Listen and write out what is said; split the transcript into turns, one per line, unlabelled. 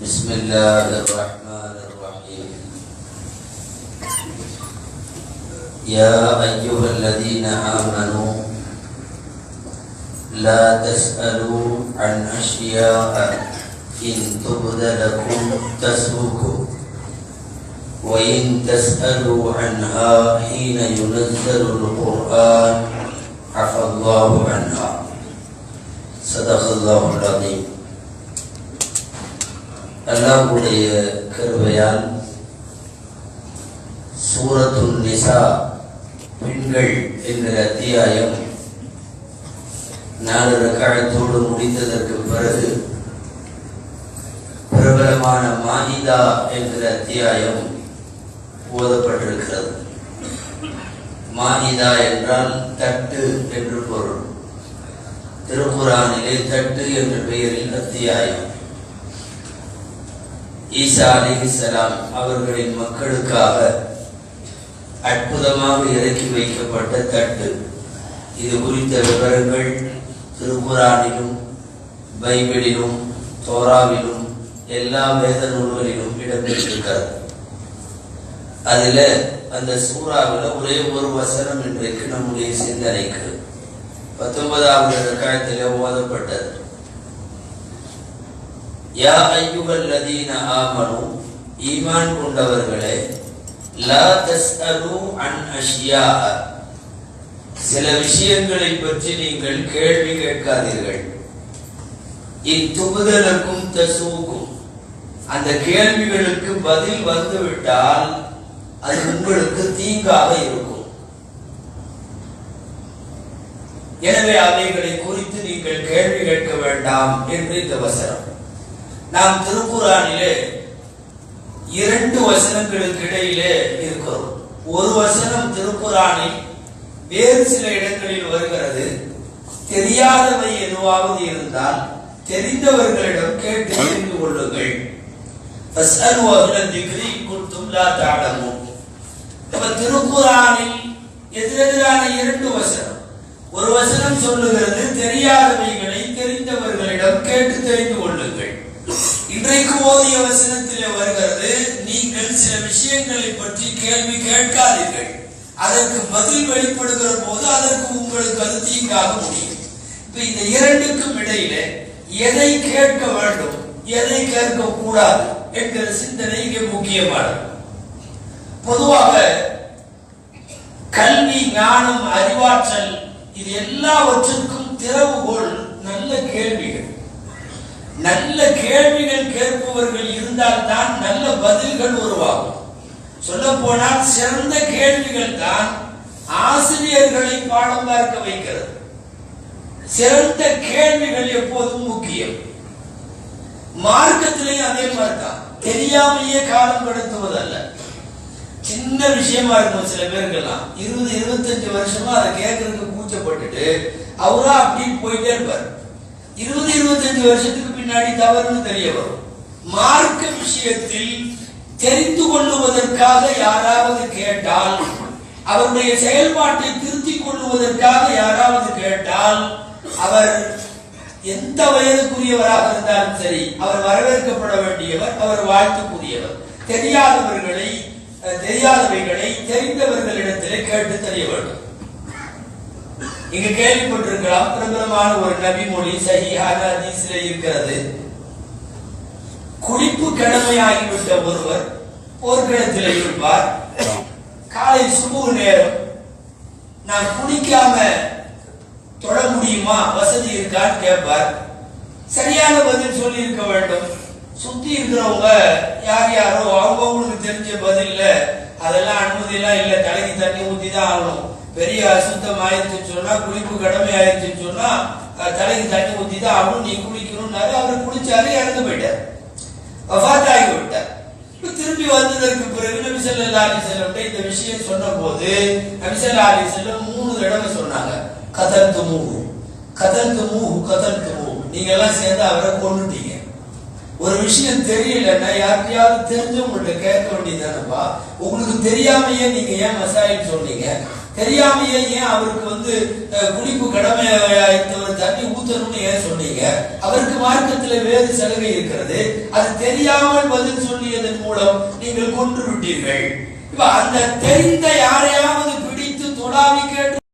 بسم الله الرحمن الرحيم. يا أيها الذين آمنوا لا تسألوا عن أشياء إن تبد لكم تسؤكم وإن تسألوا عنها حين ينزل القرآن عفى الله عنها. صدق الله العظيم. அல்லாஹ்வுடைய கருவையால் சூரத்துல் நிசா பெண்கள் என்ற அத்தியாயம் நாலு ரக்காயத்தோடு முடிந்ததற்கு பிறகு பிரபலமான மாஹிதா என்கிற அத்தியாயம் ஓதப்பட்டிருக்கிறது. மாஹிதா என்றால் தட்டு என்று பொருள். திருக்குறானிலே தட்டு என்ற பெயரில் அத்தியாயம். ஈசா அலிஹிசலாம் அவர்களின் மக்களுக்காக அற்புதமாக இறக்கி வைக்கப்பட்ட தட்டு. இது குறித்த விவரங்கள் திருக்குறானிலும் பைபிளிலும் தோராவிலும் எல்லா வேத நூல்களிலும் இடம்பெற்றிருக்கிறது. அதுல அந்த சூறாவில் ஒரே ஒரு வசனம் இன்றைக்கு நம்முடைய சிந்தனைக்கு பத்தொன்பதாவது ரக்காயத்திலே ஓதப்பட்டது. யா ஐயுகல் லதீன ஆமனு ஈமான் கொண்டவர்களே லா தஸ்அலு அன் அஷ்யா சில விஷயங்களை பற்றி நீங்கள் கேள்வி கேட்காதீர்கள் இத்துபுதலுக்கும் தசூக்கும் அந்த கேள்விகளுக்கு பதில் வந்துவிட்டால் அது உங்களுக்கு தீங்காக இருக்கும் எனவே அவைகளை குறித்து நீங்கள் கேள்வி கேட்க வேண்டாம் என்று இந்த வசனம் நாம் திருக்குறானிலே இரண்டு வசனங்களுக்கு இடையிலே இருக்கிறோம். ஒரு வசனம் திருக்குறானில் வேறு சில இடங்களில் வருகிறது. தெரியாதவை எதுவாவது இருந்தால் தெரிந்தவர்களிடம் கேட்டு தெரிந்து கொள்ளுங்கள். ஃபஸ்அலு திருக்குறானில் எதிரெதிரான இரண்டு வசனம். ஒரு வசனம் சொல்லுகிறது தெரியாதவைகளை தெரிந்தவர்களிடம் கேட்டு தெரிந்து கொள்ளுங்கள். இன்றைக்கு ஓதிய வசனத்திலே வருகிறது நீங்கள் சில விஷயங்களை பற்றி கேள்வி கேட்காதீர்கள். அதற்கு பதில் வெளிப்படுகிற போது அதற்கு உங்களுக்கு அது தீங்காக முடியும். இப்ப இந்த இரண்டுக்கும் இடையிலே எதை கேட்க வேண்டும் எதை கேட்க கூடாது என்கிற சிந்தனை இங்கே முக்கியமானது. பொதுவாக கல்வி ஞானம் அறிவாற்றல் இது எல்லாவற்றிற்கும் திறவுகோள் நல்ல கேள்விகள். நல்ல கேள்விகள் கேட்பவர்கள் இருந்தால்தான் நல்ல பதில்கள் உருவாகும். சொல்ல போனால் சிறந்த கேள்விகள் தான் ஆசிரியர்களை பாடம் பார்க்க வைக்கிறது. சிறந்த கேள்விகள் எப்போதும் முக்கியம். மார்க்கத்திலேயும் அதே மாதிரி தான் தெரியாமையே காலம் கடத்துவதல்ல. சின்ன விஷயமா இருக்கும் சில பேருக்கெல்லாம். இருபது இருபத்தஞ்சு வருஷமா அதை கேட்கறதுக்கு கூச்சப்பட்டுட்டு அவரா அப்படின்னு போயிட்டே இருப்பார். இருபது இருபத்தஞ்சு வருஷத்துக்கு பின்னாடி தவறுன்னு தெரிய வரும். மார்க்க விஷயத்தில் தெரிந்து கொள்ளுவதற்காக யாராவது கேட்டால் அவருடைய செயல்பாட்டை திருத்திக் கொள்ளுவதற்காக யாராவது கேட்டால் அவர் எந்த வயதுக்குரியவராக இருந்தாலும் சரி அவர் வரவேற்கப்பட வேண்டியவர் அவர் வாழ்த்துக்குரியவர். தெரியாதவர்களை அஹ், தெரியாதவைகளை தெரிந்தவர்களிடத்திலே கேட்டு தெரிய வேண்டும். இங்க கேள்விப்பட்டிருக்கலாம் பிரபலமான ஒரு நபி மொழி சகிஹாக ஹதீஸ்ல இருக்கிறது. குளிப்பு கடமையாகிவிட்ட ஒருவர் போர்க்களத்தில் இருப்பார். காலை சுபு நேரம் நான் குளிக்காம தொட முடியுமா? வசதி இருக்கான்னு கேட்பார். சரியான பதில் சொல்லி இருக்க வேண்டும். சுத்தி இருக்கிறவங்க யார் யாரோ அவங்கவுங்களுக்கு தெரிஞ்ச பதில்ல அதெல்லாம் அனுமதி எல்லாம் இல்ல. தலைக்கு தண்ணி ஊத்தி தான் ஆகணும். பெரிய அசுத்தம் ஆயிடுச்சுன்னு சொன்னா குளிப்பு கடமை ஆயிடுச்சுன்னு சொன்னா தலைக்கு தண்ணி ஊத்தி தான் ஆகணும் நீ குளிக்கணும்னாரு. அவர் குளிச்சாரு இறந்து போயிட்டார். வஃபாத் ஆகி விட்டார் இப்ப திரும்பி வந்ததற்கு பிறகு நபி ஸல்லல்லாஹு செல்லம் இந்த விஷயம் சொன்ன போது நபி ஸல்லல்லாஹு செல்லம் மூணு தடவை சொன்னாங்க. கதல் துமுகு கதல் துமுகு கதல் துமுகு நீங்க எல்லாம் சேர்ந்து அவரை கொண்டுட்டீங்க ஒரு விஷயம் தெரியலன்னா யார்கிட்டயாவது தெரிஞ்சவங்கள்ட்ட கேட்க வேண்டியதானப்பா உங்களுக்கு தெரியாமையே நீங்க ஏன் மசாயில் சொன்னீங்க? தெரியாமையே ஏன் அவருக்கு வந்து குளிப்பு கடமை தண்ணி ஊத்தணும்னு ஏன் சொன்னீங்க? அவருக்கு மார்க்கத்தில் வேறு சலுகை இருக்கிறது. அது தெரியாமல் பதில் சொல்லியதன் மூலம் நீங்கள் கொன்று விட்டீர்கள். இப்ப அந்த தெரிந்த யாரையாவது பிடித்து துளாவிக்க